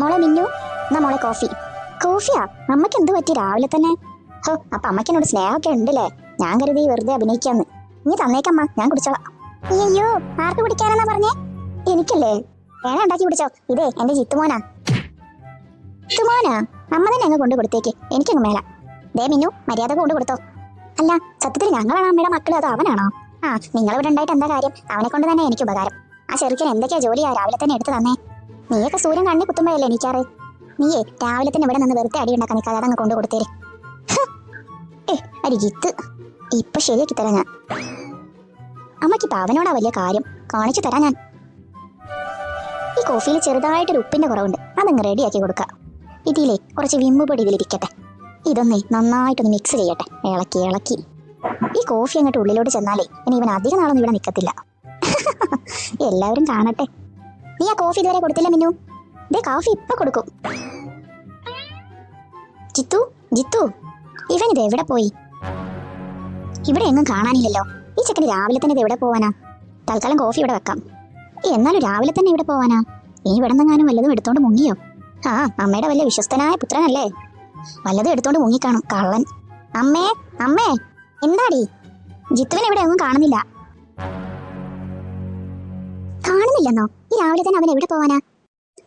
മോളെ മിന്നു എന്നാ മോളെ കോഫി. കോഫിയാ? അമ്മയ്ക്ക് എന്ത് പറ്റി? രാവിലെ തന്നെ. ഹോ അപ്പൊ അമ്മയ്ക്ക് എന്നോട് സ്നേഹമൊക്കെ ഉണ്ടല്ലേ? ഞാൻ കരുതി വെറുതെ അഭിനയിക്കാന്ന്. നീ തന്നേക്കമ്മ ഞാൻ കുടിച്ചോളാം. അയ്യോ ആർക്ക് കുടിക്കാനെന്നാ പറഞ്ഞേ? എനിക്കല്ലേ? വേണ ഉണ്ടാക്കി കുടിച്ചോ. ഇതേ എന്റെ ചിത്തുമോനാ ചിത്തുമോനാ അമ്മ തന്നെ അങ്ങ് കൊണ്ടു കൊടുത്തേക്ക്. എനിക്കങ്ങ് മേല. ദേ മിന്നു മര്യാദ കൊണ്ട് കൊടുത്തോ. അല്ല സത്യത്തിൽ ഞങ്ങളാണ് അമ്മയുടെ മക്കൾ അത് അവനാണോ? ആ നിങ്ങൾ ഇവിടെ ഉണ്ടായിട്ട് എന്താ കാര്യം? അവനെ കൊണ്ട് തന്നെ എനിക്ക് ഉപകാരം. ആ ചെറുക്കൻ എന്തൊക്കെയാ ജോലിയാ? രാവിലെ തന്നെ എടുത്തു തന്നേ. നീയൊക്കെ സൂര്യൻ കണ്ണി കുത്തുമ്പോഴല്ലേ എനിക്കാറ് നീയേ രാവിലെ തന്നെ ഇവിടെ നിന്ന് വെറുതെ അടി ഉണ്ടാക്കാൻ നിൽക്കാതെ അതങ്ങ് കൊണ്ട് കൊടുത്തേര്. ഏ അരി ജിത്ത് ഇപ്പൊ ശരിയാക്കി തരാം ഞാൻ. അമ്മയ്ക്ക് ഇപ്പൊ അവനോടാ വലിയ കാര്യം. കാണിച്ചു തരാം ഞാൻ. ഈ കോഫിയിൽ ചെറുതായിട്ടൊരു ഉപ്പിന്റെ കുറവുണ്ട്. അതങ്ങ് റെഡിയാക്കി കൊടുക്ക. ഇതിലേ കുറച്ച് വിമ്പ് പൊടി ഇതിലിരിക്കട്ടെ. ഇതൊന്നേ നന്നായിട്ടൊന്ന് മിക്സ് ചെയ്യട്ടെ. ഇളക്കി ഇളക്കി. ഈ കോഫി അങ്ങോട്ട് ഉള്ളിലോട്ട് ചെന്നാലേ ഇനി ഇവൻ അധിക നാളൊന്നും ഇവിടെ നിൽക്കത്തില്ല എല്ലാവരും കാണട്ടെ. നീ ആ കോഫി ഇതുവരെ കൊടുത്തില്ല മിന്നു. ദേ കോഫി ഇപ്പൊ കൊടുക്കും. ജിത്തു ജിത്തു ഇവൻ ഇത് എവിടെ പോയി? ഇവിടെ എങ്ങും കാണാനില്ലല്ലോ. ഈ ചെക്കന് രാവിലെ തന്നെ ഇത് എവിടെ പോവാനാ? തൽക്കാലം കോഫി ഇവിടെ വെക്കാം. എന്നാലും രാവിലെ തന്നെ ഇവിടെ പോവാനാ? ഇനി ഇവിടെ നിന്നെങ്ങാനും വല്ലതും എടുത്തോണ്ട് മുങ്ങിയോ? ആ അമ്മയുടെ വല്ല വിശ്വസ്തനായ പുത്രനല്ലേ? വല്ലതും എടുത്തോണ്ട് മുങ്ങിക്കാണും കള്ളൻ. അമ്മേ അമ്മേ എന്താടി? ജിത്തുവിനെ ഇവിടെ ഒന്നും കാണുന്നില്ല. കാണുന്നില്ലെന്നോ? ഈ രാവിലെ തന്നെ അവൻ എവിടെ പോവാനാ?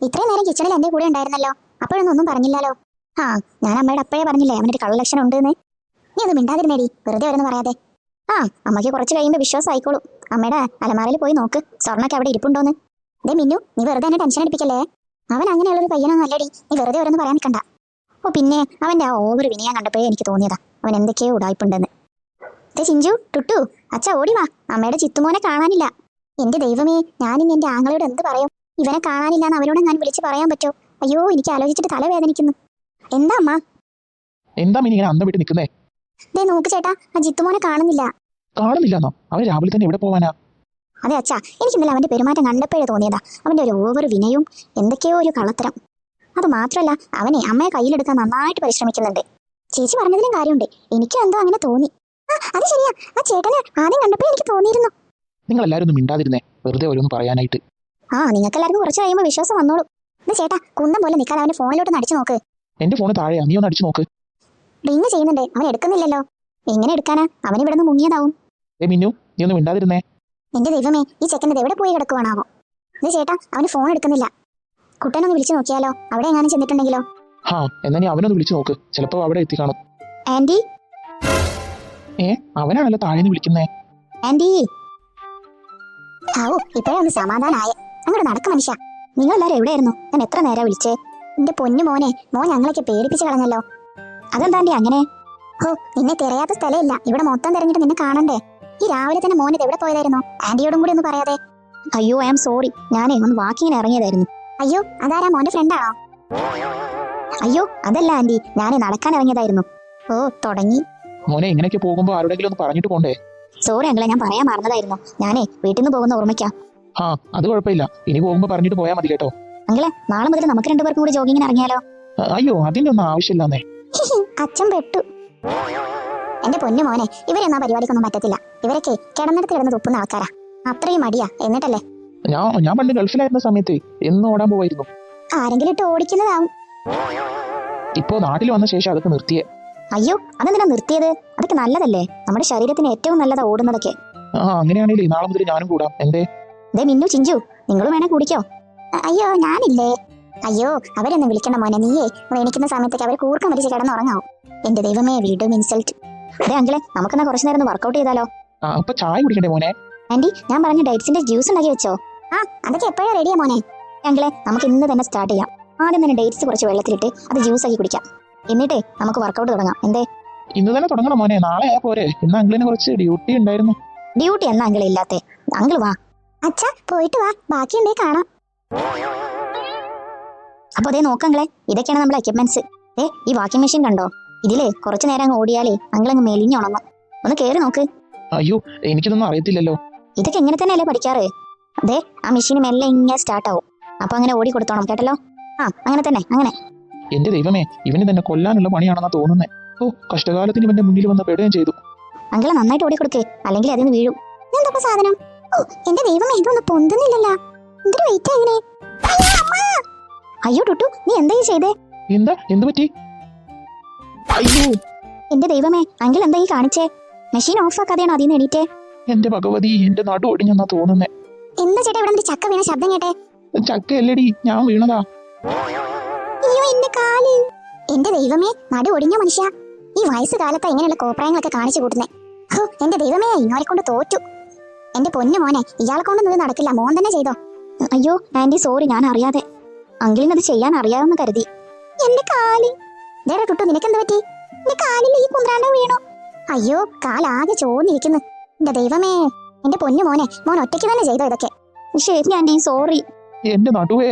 ഇത്രയും നേരം കിച്ചണിൽ എന്റെ കൂടെ ഉണ്ടായിരുന്നല്ലോ. അപ്പോഴൊന്നും ഒന്നും പറഞ്ഞില്ലല്ലോ. ആ ഞാൻ അമ്മയുടെ അപ്പോഴേ പറഞ്ഞില്ലേ അവനൊരു കള്ളലക്ഷണം ഉണ്ടെന്ന്. നീ അത് മിണ്ടാതിരുന്നേടി വെറുതെ വരുന്ന പറയാതെ. ആ അമ്മയ്ക്ക് കുറച്ച് കഴിയുമ്പോൾ വിശ്വാസം ആയിക്കോളൂ. അമ്മയുടെ അലമാരയിൽ പോയി നോക്ക് സ്വർണൊക്കെ അവിടെ ഇരിപ്പുണ്ടോന്ന്. ദേ മിന്നു നീ വെറുതെ എന്നെ ടെൻഷൻ അടിപ്പിക്കല്ലേ? അവൻ അങ്ങനെയുള്ളൊരു പയ്യനൊന്നും അല്ലടി നീ വെറുതെ ഓരോന്ന് പറയാൻ നിൽക്കണ്ട ഓ പിന്നെ അവന്റെ ആ ഓവർ വിനയാൻ കണ്ടപ്പോഴേ എനിക്ക് തോന്നിയതാ അവൻ എന്തൊക്കെയോ ഉടായ്പുണ്ടെന്ന്. ദേ ചിഞ്ചു ടുട്ടു അച്ഛ ഓടി വാ. അമ്മയുടെ ചിത്തുമോനെ കാണാനില്ല. എന്റെ ദൈവമേ ഞാനിനി എന്റെ ആങ്ങളോട് എന്ത് പറയും? ഇവനെ കാണാനില്ല എന്ന് അവരോട് ഞാൻ വിളിച്ചു പറയാൻ പറ്റോ? അയ്യോ എനിക്ക് ആലോചിച്ചിട്ട് തലവേദനിക്കുന്നു. എന്താ അമ്മ? എന്താ മീൻ ഇങ്ങനെ അന്തം വിട്ട് നിൽക്കുന്നേ? ദേ നോക്ക് ചേട്ടാ ആ ജിത്തുമോനെ കാണുന്നില്ല. കാണുന്നില്ലെന്നോ? അവൻ രാവിലെ തന്നെ എവിടെ പോവാനാ? അതെ അച്ഛാ എനിക്ക് ഇന്നലെ അവന്റെ പെരുമാറ്റം കണ്ടപ്പോഴേ തോന്നിയതാ. അവന്റെ ഒരു ഓവർ വിനയും എന്തൊക്കെയോ ഒരു കള്ളത്തരം. അത് മാത്രമല്ല അവനെ അമ്മയെ കയ്യിലെടുക്കാൻ നന്നായിട്ട് പരിശ്രമിക്കുന്നുണ്ട്. ചേച്ചി പറഞ്ഞതിലും കാര്യമുണ്ട്. എനിക്കും എന്തോ അങ്ങനെ തോന്നി. ആ അത് ശരിയാ. ആ ചേട്ടനെ ആദ്യം കണ്ടപ്പോഴേ എനിക്ക് തോന്നിയിരുന്നു. നിങ്ങൾ എല്ലാവരും ഒന്ന് മിണ്ടാതിരുന്നേ. വെറുതെ ഓരോന്ന് പറയാനായിട്ട്. ആ നിങ്ങൾക്ക് എല്ലാവർക്കും കുറച്ച് കഴിയുമ്പോൾ വിശ്വാസം വന്നോളൂ. ഇത് ചേട്ടാ കുന്തം പോലെ നിൽക്കാതെ അവന്റെ ഫോണിലോട്ട് അടിച്ചു നോക്ക്. എന്റെ ഫോണ് താഴെയാ നീ ഒന്ന് അടിച്ചു നോക്ക്. ഡിങ് ചെയ്യുന്നുണ്ട് അവൻ എടുക്കുന്നില്ലല്ലോ. എങ്ങനെ എടുക്കാനാ? അവൻ ഇവിടെ നിന്ന് മുങ്ങിയതാവും. ഏ മിന്നു നീ ഒന്ന് മിണ്ടാതിരുന്നേ. എന്റെ ദൈവമേ ഈ ചെക്കന്റെ എവിടെ പോയി കിടക്കുവാണാവോ? ഇത് ചേട്ടാ അവന് ഫോൺ എടുക്കുന്നില്ല. കുട്ടനൊന്ന് വിളിച്ചു നോക്കിയാലോ? അവിടെ എങ്ങാനും ചെന്നിട്ടുണ്ടെങ്കിലോ? ഹാ എന്നാ നീ അവനൊന്ന് വിളിച്ചു നോക്ക്. ചിലപ്പോ അവിടെ എത്തി കാണും. ആന്റി? ഏ അവനാണല്ലോ താഴേന്ന് വിളിക്കുന്നേ. ആന്റി? ആവോ ഇപ്പോഴൊന്ന് സമാധാനായ. അങ്ങോട്ട് നടക്ക മനുഷ്യ. നിങ്ങൾ എല്ലാവരും എവിടെയായിരുന്നു? ഞാൻ എത്ര നേരം വിളിച്ചേ? എന്റെ പൊന്നു മോനെ മോൻ ഞങ്ങളൊക്കെ പേടിപ്പിച്ച് കളഞ്ഞല്ലോ. അതെന്താണ്ടി അങ്ങനെ? ഹോ നിന്നെ തിരയാത്ത സ്ഥലമില്ല. ഇവിടെ മൊത്തം തിരഞ്ഞിട്ട് നിന്നെ കാണണ്ടേ? ഈ രാവിലെ തന്നെ മോനെ എവിടെ പോയതായിരുന്നു? ആന്റിയോടും കൂടി ഒന്ന് പറയാതെ. അയ്യോ ഐ എം സോറി. ഞാനേ ഒന്ന് വാക്കിങ്ങിന് ഇറങ്ങിയതായിരുന്നു. അയ്യോ അതാരാ? മോന്റെ ഫ്രണ്ടാണോ അയ്യോ അതല്ല ആന്റി. ഞാനേ നടക്കാൻ ഇറങ്ങിയതായിരുന്നു. ഓ തുടങ്ങി. മോനെ ഇങ്ങനെയൊക്കെ പോകുമ്പോ ആരോടെങ്കിലും ഒന്ന് പറഞ്ഞിട്ട് പോണ്ടേ? സോറി അങ്കിളെ ഞാൻ പറയാൻ മറന്നതായിരുന്നു. ഞാനേ വീട്ടിൽ നിന്ന് പോകുന്ന ഓർമ്മയ്ക്കാ. ആ അത് കുഴപ്പമില്ല. ഇനി പോകുമ്പോ പറഞ്ഞിട്ട് പോയാൽ മതി കേട്ടോ. അങ്കിളെ നാളെ മുതൽ നമുക്ക് രണ്ടുപേർക്കും കൂടി ജോഗിങ്ങിന് ഇറങ്ങിയാലോ? അയ്യോ അതിന്റെ ഒന്നും ആവശ്യമില്ലെന്നേ. അച്ഛൻ പെട്ടു. എന്റെ പൊന്നു മോനെ ഇവരെന്നാ പരിപാടിക്കൊന്നും പറ്റത്തില്ല. ഇവരൊക്കെ കിടന്നിടത്ത് കിടന്ന് തുപ്പുന്ന ആൾക്കാരാ. അത്രയും മടിയാ എന്നിട്ടല്ലേ? ഞാൻ ഞാൻ പണ്ട് ഗൾഫിലായിരുന്ന സമയത്ത് എന്നും ഓടാൻ പോവായിരുന്നു. ആരെങ്കിലും ഇട്ട് ഓടിക്കുന്നതാവും. ഇപ്പോ നാട്ടിൽ വന്ന ശേഷം അതൊക്കെ നിർത്തിയേ. അയ്യോ അതെന്തിനാ നിർത്തിയത്? അതൊക്കെ നല്ലതല്ലേ? നമ്മുടെ ശരീരത്തിന് ഏറ്റവും നല്ലതാ ഓടുന്നതൊക്കെ. ആ അങ്ങനെയാണെങ്കിൽ നാളെ മുതൽ ഞാനും കൂടാം. എന്തേ? ദേ മിന്നു ചിഞ്ചു നിങ്ങളും വേണേ കുടിക്കോ. അയ്യോ ഞാനില്ലേ? അയ്യോ അവരൊന്നും വിളിക്കണ്ട മോനെ നീയേ. എണീക്കുന്ന സമയത്തേക്ക് അവർ കൂർക്കം വലിച്ച് കിടന്നുറങ്ങാവും എന്റെ ദൈവമേ വീണ്ടും ഇൻസൾട്ട് അതെ അങ്കിളെ നമുക്കെന്നാ കുറച്ചു നേരം വർക്കൗട്ട് ചെയ്താലോ? അപ്പൊ ചായ കുടിക്കണ്ടേ മോനെ? ആന്റി ഞാൻ പറഞ്ഞ ഡേറ്റ്സിന്റെ ജ്യൂസ് ഉണ്ടാക്കി വെച്ചോ? ആ അതൊക്കെ എപ്പോഴാ റെഡിയാ മോനെ? അങ്കിളെ നമുക്ക് ഇന്ന് തന്നെ സ്റ്റാർട്ട് ചെയ്യാം. ആദ്യം തന്നെ ഡേറ്റ്സ് കുറച്ച് വെള്ളത്തിലിട്ട് അത് ജ്യൂസ് ആക്കി കുടിക്കാം. എന്നിട്ടേ നമുക്ക് വർക്കൗട്ട് തുടങ്ങാം. എന്തേ? ഇന്ന് തന്നെ തുടങ്ങണം മോനെ. നാളെ ആയാ പോരെ. ഇന്ന് അങ്കിളിന് കുറച്ച് ഡ്യൂട്ടി ഉണ്ടായിരുന്നു. ഡ്യൂട്ടി എന്നാ അങ്കിൾ ഇല്ലാത്തെ? അങ്കിൾ വാ. അച്ഛാ പോയിട്ട് വാ. ബാക്കി ഉണ്ടേ കാണാം. അപ്പൊ അതേ നോക്കങ്ങളെ ഇതൊക്കെയാണ് നമ്മുടെ എക്യുപ്മെന്റ്സ് ഏ ഈ വാക്കിംഗ് മെഷീൻ കണ്ടോ? ഇതിലേ കുറച്ചു നേരം അങ്ങ് ഓടിയാലേ അങ്കിൾ അങ്ങ് മെലിഞ്ഞുണങ്ങും. ഒന്ന് കേറി നോക്ക്. അയ്യോ എനിക്കിതൊന്നും അറിയത്തില്ലല്ലോ. ഇതൊക്കെ ഇങ്ങനെ തന്നെയല്ലേ പഠിക്കാറ്? അതെ ആ മെഷീൻ മെല്ലെ ഇങ്ങനെ സ്റ്റാർട്ട് ആവും. അപ്പൊ അങ്ങനെ ഓടി കൊടുത്തോണം കേട്ടല്ലോ? ആ അങ്ങനെ തന്നെ അങ്ങനെ. എന്റെ ദൈവമേ ഇവനെ തന്നെ കൊല്ലാനുള്ള പണിയാണെന്നാ തോന്നുന്നേ. ഓ കഷ്ടകാലത്തിന് ഇവന്റെ മുന്നിൽ വന്ന് പെടുകയും ചെയ്തു. അങ്കിളെ നന്നായിട്ട് ഓടി കൊടുക്കേ അല്ലെങ്കിൽ അതിന് വീഴും. എന്താ സാധനം? ഓ എന്റെ ദൈവമേ ഇതൊന്നും പൊന്തുന്നില്ലല്ലോ. എന്തൊരു വെയിറ്റ് അങ്ങനെ അയ്യോ ടുട്ടു നീ എന്താ ഈ ചെയ്തേ? എന്താ? എന്ത് പറ്റി? അയ്യോ. എന്റെ ദൈവമേ അങ്കിൾ എന്താ ഈ കാണിച്ചേ? മെഷീൻ ഓഫ് ആക്കാതെയാണ് അതിന് എണീറ്റേ? എന്റെ ഭഗവതി എന്റെ നടു ഒടിഞ്ഞെന്നാ തോന്നുന്നേ. എന്താ ചേട്ടാ ഇവിടെ ചക്ക വീണ ശബ്ദം കേട്ടെ? ചക്കയല്ലടി ഞാൻ വീണതാ. കാൽ എന്റെ ദൈവമേ നടു ഒടിഞ്ഞ മനുഷ്യ. ഈ വയസ്സ് കാലത്ത് ഇങ്ങനെയുള്ള കോപ്രായങ്ങളൊക്കെ കാണിച്ചു കൂട്ടുന്നേ. ഹോ എന്റെ ദൈവമേ ഇങ്ങോളെ കൊണ്ട് തോറ്റു. എന്റെ പൊന്നു മോനെ ഇയാളെ കൊണ്ടൊന്നും നടക്കില്ല. മോൻ തന്നെ ചെയ്തോ? അയ്യോ ആന്റി സോറി ഞാൻ അറിയാതെ. അങ്കിളിനത് അത് ചെയ്യാൻ അറിയാമെന്ന് കരുതി. എന്റെ കാൽ. ദേടാ ടുട്ടു നിനക്കെന്ത് പറ്റി? എന്റെ കാലിൽ ഈ കുന്ത്രാണ്ട വീണു. അയ്യോ കാലാകെ ചോന്നിരിക്കുന്നു. എന്റെ ദൈവമേ എന്റെ പൊന്നു മോനെ മോൻ ഒറ്റയ്ക്ക് തന്നെ ചെയ്തോ ഇതൊക്കെ? ശരി ആന്റി സോറി. എന്റെ നടുവേ.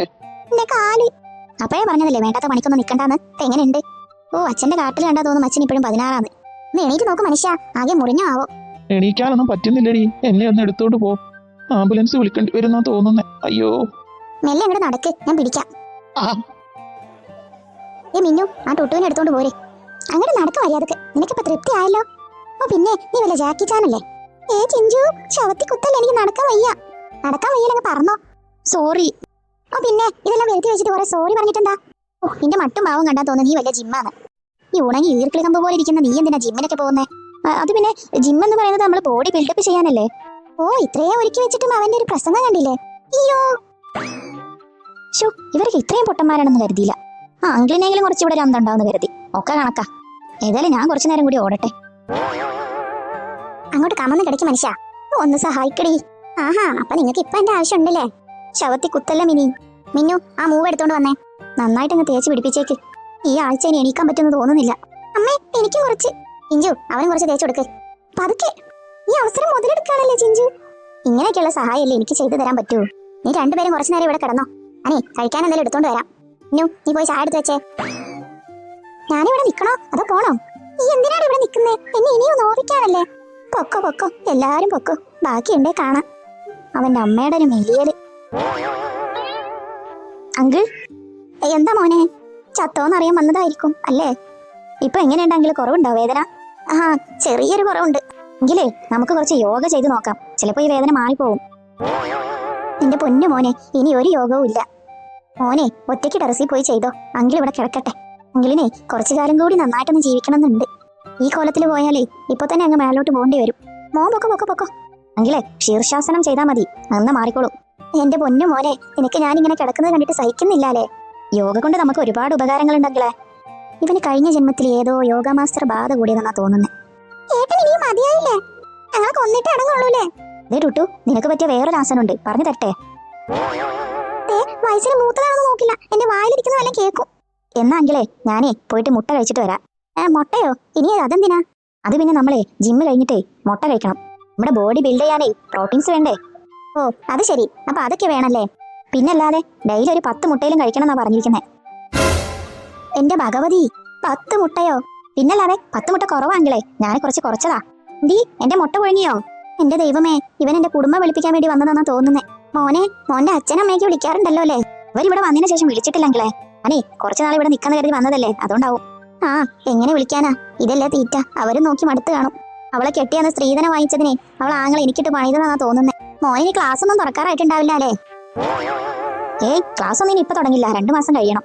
എന്റെ കാൽ. അപ്പഴേ പറഞ്ഞതല്ലേ വേണ്ടാത്ത പണിക്കൊന്നും നിൽക്കണ്ടെന്ന് എങ്ങനെയുണ്ട്? ഓ അച്ഛന്റെ കാട്ടിൽ കണ്ടാ തോന്നും അച്ഛൻ ഇപ്പോഴും പതിനാറാന്ന്. ഒന്ന് എണീറ്റ് നോക്ക് മനുഷ്യ ആകെ മുറിഞ്ഞോ ആവോ എണീക്കാനൊന്നും പറ്റുന്നില്ലടി. എന്നെ ഒന്ന് എടുത്തോണ്ട് പോ. ആംബുലൻസ് വിളിക്കേണ്ടി വരുന്നാ തോന്നുന്നേ. അയ്യോ. മെല്ലെ അങ്ങോട്ട് നടക്ക് ഞാൻ പിടിക്കാം. ഏ മിന്നു ആ ടുട്ടുവിനെ എടുത്തോണ്ട് പോരെ. അങ്ങോട്ട് നടക്ക മര്യാദയ്ക്ക് നിനക്കിപ്പോ തൃപ്തി ആയല്ലോ? ഓ പിന്നെ നീ വല്ല ജാക്കി ചാനല്ലേ? ഏ ചിഞ്ചു ശവത്തി കുത്തല്ല എനിക്ക് നടക്കാൻ വയ്യ? നടക്കാൻ വയ്യല്ലെങ്കിൽ പറഞ്ഞോ. സോറി. പിന്നെ ഇതെല്ലാം വരുത്തി വെച്ചിട്ട് കുറെ സോറി പറഞ്ഞിട്ടെന്താ? ഓ നിന്റെ മട്ടും ഭാവം കണ്ടാ തോന്നുന്നു നീ വല്ല ജിമ്മാണ് ഈ ഉണങ്ങി ഈർക്കിളി കമ്പ് പോലെ ഇരിക്കുന്ന നീ എന്തിനാ ജിമ്മിനൊക്കെ പോകുന്നേ? അത് പിന്നെ ജിം എന്ന് പറയുന്നത് നമ്മൾ ബോഡി ബിൽഡപ്പ് ചെയ്യാനല്ലേ? ഓ ഇത്രയും ഒരുക്കി വെച്ചിട്ടും അവന്റെ ഒരു പ്രസംഗം കണ്ടില്ലേ? അയ്യോ. ഷോ ഇവർക്ക് ഇത്രയും പൊട്ടന്മാരാണെന്ന് കരുതിയില്ല. ആ അങ്കിളിനെങ്കിലും കുറച്ചുകൂടെ ഒരു അന്തം കരുതി. ഒക്കെ കണക്കാ. ഏതായാലും ഞാൻ കുറച്ചു നേരം കൂടി ഓടട്ടെ. അങ്ങോട്ട് കമന്ന് കിടക്കി മനുഷ്യ. ഒന്ന് സഹായിക്കടി. ആഹാ അപ്പൊ നിങ്ങൾക്ക് ഇപ്പൊ എന്റെ ആവശ്യം ഉണ്ടല്ലേ ശവത്തി കുത്തല്ല മിനി. മിന്നു ആ മൂവ് എടുത്തോണ്ട് വന്നേ. നന്നായിട്ട് അങ്ങ് തേച്ച് പിടിപ്പിച്ചേക്ക്. ഈ ആഴ്ച ഇനി എണീക്കാൻ പറ്റുമെന്ന് തോന്നുന്നില്ല. അമ്മേ എനിക്കും കുറച്ച്. ചിഞ്ചു അവനും കുറച്ച് തേച്ച് കൊടുക്ക്. പതുക്കെ. ഈ അവസരം മുതലെടുക്കാണല്ലേ ചിഞ്ചു ഇങ്ങനെയൊക്കെയുള്ള സഹായമല്ലേ എനിക്ക് ചെയ്തു തരാൻ പറ്റൂ. നീ രണ്ടുപേരും കുറച്ചു നേരം ഇവിടെ കിടന്നോ. അനേ കഴിക്കാൻ എന്തെങ്കിലും എടുത്തോണ്ട് വരാം. മിന്നു നീ പോയി ചായ എടുത്ത് വെച്ചേ. ഞാനിവിടെ നിക്കണോ? അതോ പോണോ? നീ എന്തിനാണ് ഇവിടെ നിക്കുന്നേ? എന്നെ ഇനിയും നോവിക്കാനല്ലേ പൊക്കോ പൊക്കോ. എല്ലാരും പൊക്കോ. ബാക്കിയുണ്ടേ കാണാം. അവന്റെ അമ്മയുടെ ഒരു മെലിയൽ അങ്കിൾ? എന്താ മോനെ? ചത്തോന്നറിയാൻ വന്നതായിരിക്കും അല്ലേ? ഇപ്പൊ എങ്ങനെയുണ്ടെങ്കിൽ കുറവുണ്ടോ വേദന? ആ ചെറിയൊരു കുറവുണ്ട്. എങ്കിലേ നമുക്ക് കുറച്ച് യോഗ ചെയ്തു നോക്കാം. ചിലപ്പോ ഈ വേദന മാറിപ്പോവും. എന്റെ പൊന്നു മോനെ ഇനി ഒരു യോഗവും ഇല്ല. മോനെ ഒറ്റയ്ക്ക് ടെറസിൽ പോയി ചെയ്തോ. അങ്കിൾ ഇവിടെ കിടക്കട്ടെ. അങ്കിളിനെ കുറച്ചു കാലം കൂടി നന്നായിട്ടൊന്ന് ജീവിക്കണം എന്നുണ്ട് ഈ കോലത്തിൽ പോയാലേ ഇപ്പൊ തന്നെ അങ്ങ് മേലോട്ട് പോകേണ്ടി വരും. മോൻ പൊക്കോ പൊക്കോ പൊക്കോ. അങ്കിളെ ശീർഷാസനം ചെയ്താൽ മതി. നന്ന മാറിക്കോളും. എന്റെ പൊന്നു മോനെ നിനക്ക് ഞാൻ ഇങ്ങനെ കിടക്കുന്നത് കണ്ടിട്ട് സഹിക്കുന്നില്ലാലേ? യോഗ കൊണ്ട് നമുക്ക് ഒരുപാട് ഉപകാരങ്ങൾ ഉണ്ടെങ്കിലേ ഇവന് കഴിഞ്ഞ ജന്മത്തിൽ ഏതോ യോഗ മാസ്റ്റർ ബാധ കൂടിയതെന്നാ തോന്നുന്നത് കൊന്നിട്ട് അടങ്ങുള്ളൂലേ ടുട്ടു നിനക്ക് പറ്റിയ വേറൊരു ആസനുണ്ട്. പറഞ്ഞു തരട്ടെ? വയസ്സിന് മൂത്തതാണെന്ന് നോക്കില്ല. എന്റെ വായിലിരിക്കുന്ന വല്ല കേക്കും എന്നാ അങ്കിളേ ഞാനേ പോയിട്ട് മുട്ട കഴിച്ചിട്ട് വരാം. മുട്ടയോ? ഇനി അതെന്തിനാ? അത് പിന്നെ നമ്മളെ ജിമ്മ് കഴിഞ്ഞിട്ടേ മുട്ട കഴിക്കണം. നമ്മുടെ ബോഡി ബിൽഡ് ചെയ്യാനേ പ്രോട്ടീൻസ് വേണ്ടേ? ഓ അത് ശരി. അപ്പൊ അതൊക്കെ വേണല്ലേ? പിന്നല്ലാതെ ഡെയിലി ഒരു പത്ത് മുട്ടയിലും കഴിക്കണം എന്നാ പറഞ്ഞിരിക്കുന്നേ. എന്റെ ഭഗവതി പത്ത് മുട്ടയോ? പിന്നല്ലാതെ പത്ത് മുട്ട കുറവാങ്കിളേ ഞാൻ കുറച്ച് കുറച്ചതാ. ഡീ എന്റെ മുട്ട പൊഴുങ്ങിയോ? എന്റെ ദൈവമേ ഇവൻ എന്റെ കുടുംബം വിളിപ്പിക്കാൻ വേണ്ടി വന്നതെന്നാ തോന്നുന്നേ. മോനെ മോന്റെ അച്ഛനമ്മയ്ക്ക് വിളിക്കാറുണ്ടല്ലോ അല്ലേ? ഇവരിവിടെ വന്നതിന് ശേഷം വിളിച്ചിട്ടില്ലെങ്കിലേ. അനേ കുറച്ചു നാൾ ഇവിടെ നിക്കാന്ന് കരുതി വന്നതല്ലേ അതുകൊണ്ടാവും. ആ എങ്ങനെ വിളിക്കാനാ? ഇതല്ലേ തീറ്റ. അവരും നോക്കി മടുത്ത് കാണും. അവളെ കെട്ടിയാന്ന് സ്ത്രീധനം വാങ്ങിച്ചതിനെ അവൾ ആങ്ങളെ എനിക്കിട്ട് പണിതെന്നാ തോന്നുന്നേ. മോനിന് ക്ലാസ് ഒന്നും തുറക്കാറായിട്ടുണ്ടാവില്ല അല്ലേ ഏയ് ക്ലാസ് ഒന്നും ഇപ്പൊ തുടങ്ങില്ല. രണ്ടു മാസം കഴിയണം.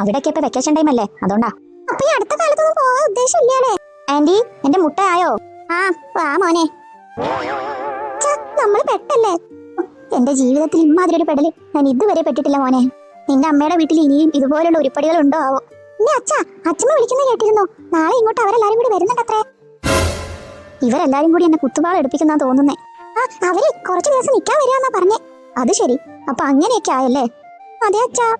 അവിടൊക്കെ ഇപ്പൊ വെക്കേഷൻ ടൈം അല്ലേ? അതുകൊണ്ടാ. അപ്പൊ ഈ അടുത്ത കാലത്തൊന്നും പോകാൻ ഉദ്ദേശമില്ലേ ആന്റി എന്റെ മുട്ട ആയോ? ആ വാ മോനെ. നമ്മൾ പെട്ടല്ലേ? എന്റെ ജീവിതത്തിൽ ഇമ്മാതിരി ഒരു പെടൽ ഞാൻ ഇതുവരെ പെട്ടിട്ടില്ല മോനെ. നിന്റെ അമ്മയുടെ വീട്ടിൽ ഇനിയും ഇതുപോലുള്ള ഉരുപ്പടികൾ ഉണ്ടോ ആവോ? എന്നെ അച്ഛ അച്ഛമ്മ വിളിക്കുന്ന കേട്ടിരുന്നു. നാളെ ഇങ്ങോട്ട് അവരെല്ലാരും കൂടി വരുന്നുണ്ടത്രേ. ഇവരെല്ലാരും കൂടി എന്നെ കുത്തുപാളെടുപ്പിക്കുന്ന തോന്നുന്നേ. അവർ കുറച്ചു ദിവസം നിക്കാൻ എന്നാ പറഞ്ഞേ. അത് ശരി. അപ്പൊ അങ്ങനെയൊക്കെ ആയല്ലേ? അതെ അച്ഛാ.